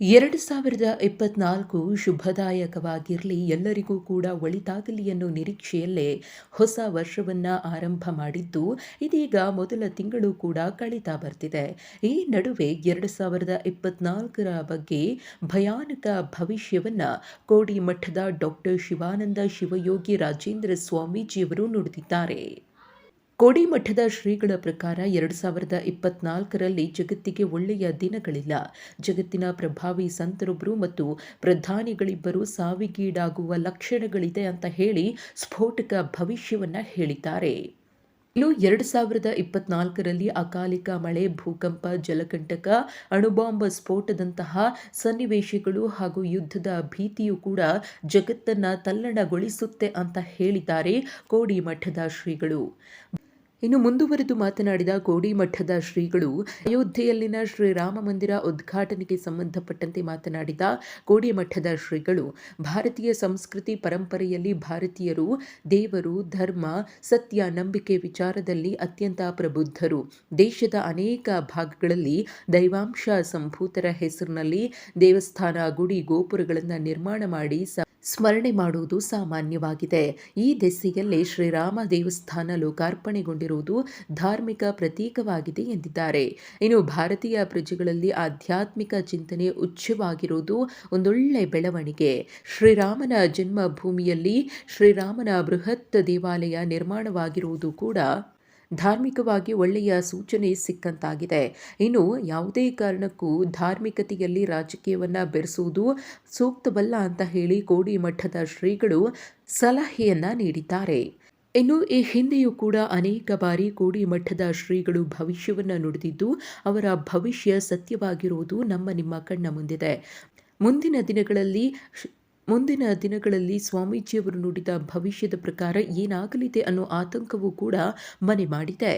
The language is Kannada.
ಎರಡು ಸಾವಿರದ ಇಪ್ಪತ್ನಾಲ್ಕು ಶುಭದಾಯಕವಾಗಿರಲಿ, ಎಲ್ಲರಿಗೂ ಕೂಡ ಒಳಿತಾಗಲಿ ಅನ್ನೋ ನಿರೀಕ್ಷೆಯಲ್ಲೇ ಹೊಸ ವರ್ಷವನ್ನ ಆರಂಭ ಮಾಡಿದ್ದು, ಇದೀಗ ಮೊದಲ ತಿಂಗಳು ಕೂಡ ಕಳೀತಾ ಬರ್ತಿದೆ. ಈ ನಡುವೆ ಎರಡು ಸಾವಿರದ ಇಪ್ಪತ್ನಾಲ್ಕರ ಬಗ್ಗೆ ಭಯಾನಕ ಭವಿಷ್ಯವನ್ನು ಕೋಡಿ ಮಠದ ಡಾಕ್ಟರ್ ಶಿವಾನಂದ ಶಿವಯೋಗಿ ರಾಜೇಂದ್ರ ಸ್ವಾಮೀಜಿಯವರು ನುಡಿದಿದ್ದಾರೆ. ಕೋಡಿಮಠದ ಶ್ರೀಗಳ ಪ್ರಕಾರ ಎರಡು ಸಾವಿರದ ಇಪ್ಪತ್ನಾಲ್ಕರಲ್ಲಿ ಜಗತ್ತಿಗೆ ಒಳ್ಳೆಯ ದಿನಗಳಿಲ್ಲ. ಜಗತ್ತಿನ ಪ್ರಭಾವಿ ಸಂತರೊಬ್ಬರು ಮತ್ತು ಪ್ರಧಾನಿಗಳಿಬ್ಬರು ಸಾವಿಗೀಡಾಗುವ ಲಕ್ಷಣಗಳಿದೆ ಅಂತ ಹೇಳಿ ಸ್ಫೋಟಕ ಭವಿಷ್ಯವನ್ನು ಹೇಳಿದ್ದಾರೆ. ಇನ್ನು ಎರಡು ಸಾವಿರದ ಇಪ್ಪತ್ನಾಲ್ಕರಲ್ಲಿ ಅಕಾಲಿಕ ಮಳೆ, ಭೂಕಂಪ, ಜಲಕಂಟಕ, ಅಣುಬಾಂಬ್ ಸ್ಫೋಟದಂತಹ ಸನ್ನಿವೇಶಗಳು ಹಾಗೂ ಯುದ್ಧದ ಭೀತಿಯು ಕೂಡ ಜಗತ್ತನ್ನ ತಲ್ಲಣಗೊಳಿಸುತ್ತೆ ಅಂತ ಹೇಳಿದ್ದಾರೆ ಕೋಡಿ ಮಠದ ಶ್ರೀಗಳು. ಇನ್ನು ಮುಂದುವರೆದು ಮಾತನಾಡಿದ ಮಠದ ಶ್ರೀಗಳು, ಅಯೋಧ್ಯೆಯಲ್ಲಿನ ಶ್ರೀರಾಮ ಮಂದಿರ ಉದ್ಘಾಟನೆಗೆ ಸಂಬಂಧಪಟ್ಟಂತೆ ಮಾತನಾಡಿದ ಮಠದ ಶ್ರೀಗಳು, ಭಾರತೀಯ ಸಂಸ್ಕೃತಿ ಪರಂಪರೆಯಲ್ಲಿ ಭಾರತೀಯರು, ದೇವರು, ಧರ್ಮ, ಸತ್ಯ, ನಂಬಿಕೆ ವಿಚಾರದಲ್ಲಿ ಅತ್ಯಂತ ಪ್ರಬುದ್ಧರು. ದೇಶದ ಅನೇಕ ಭಾಗಗಳಲ್ಲಿ ದೈವಾಂಶ ಸಂಭೂತರ ಹೆಸರಿನಲ್ಲಿ ದೇವಸ್ಥಾನ, ಗುಡಿ, ಗೋಪುರಗಳನ್ನು ನಿರ್ಮಾಣ ಮಾಡಿ ಸ್ಮರಣೆ ಮಾಡುವುದು ಸಾಮಾನ್ಯವಾಗಿದೆ. ಈ ದೆಸ್ಸಿಯಲ್ಲಿ ಶ್ರೀರಾಮ ದೇವಸ್ಥಾನ ಲೋಕಾರ್ಪಣೆಗೊಂಡಿರುವುದು ಧಾರ್ಮಿಕ ಪ್ರತೀಕವಾಗಿದೆ ಎಂದಿದ್ದಾರೆ. ಇನ್ನು ಭಾರತೀಯ ಪ್ರಜೆಗಳಲ್ಲಿ ಆಧ್ಯಾತ್ಮಿಕ ಚಿಂತನೆ ಉಚ್ಚವಾಗಿರುವುದು ಒಂದೊಳ್ಳೆ ಬೆಳವಣಿಗೆ. ಶ್ರೀರಾಮನ ಜನ್ಮಭೂಮಿಯಲ್ಲಿ ಶ್ರೀರಾಮನ ಬೃಹತ್ ದೇವಾಲಯ ನಿರ್ಮಾಣವಾಗಿರುವುದು ಕೂಡ ಧಾರ್ಮಿಕವಾಗಿ ಒಳ್ಳೆಯ ಸೂಚನೆ ಸಿಕ್ಕಂತಾಗಿದೆ. ಇನ್ನು ಯಾವುದೇ ಕಾರಣಕ್ಕೂ ಧಾರ್ಮಿಕತೆಯಲ್ಲಿ ರಾಜಕೀಯವನ್ನು ಬೆರೆಸುವುದು ಸೂಕ್ತವಲ್ಲ ಅಂತ ಹೇಳಿ ಕೋಡಿ ಮಠದ ಶ್ರೀಗಳು ಸಲಹೆಯನ್ನ ನೀಡಿದ್ದಾರೆ. ಇನ್ನು ಈ ಹಿಂದೆಯೂ ಕೂಡ ಅನೇಕ ಬಾರಿ ಕೋಡಿ ಮಠದ ಶ್ರೀಗಳು ಭವಿಷ್ಯವನ್ನು ನುಡಿದಿದ್ದು, ಅವರ ಭವಿಷ್ಯ ಸತ್ಯವಾಗಿರುವುದು ನಮ್ಮ ನಿಮ್ಮ ಕಣ್ಣ ಮುಂದಿದೆ. ಮುಂದಿನ ದಿನಗಳಲ್ಲಿ ಮುಂದಿನ ದಿನಗಳಲ್ಲಿ ಸ್ವಾಮೀಜಿಯವರು ನುಡಿದ ಭವಿಷ್ಯದ ಪ್ರಕಾರ ಏನಾಗಲಿದೆ ಅನ್ನೋ ಆತಂಕವೂ ಕೂಡ ಮನೆ ಮಾಡಿದೆ.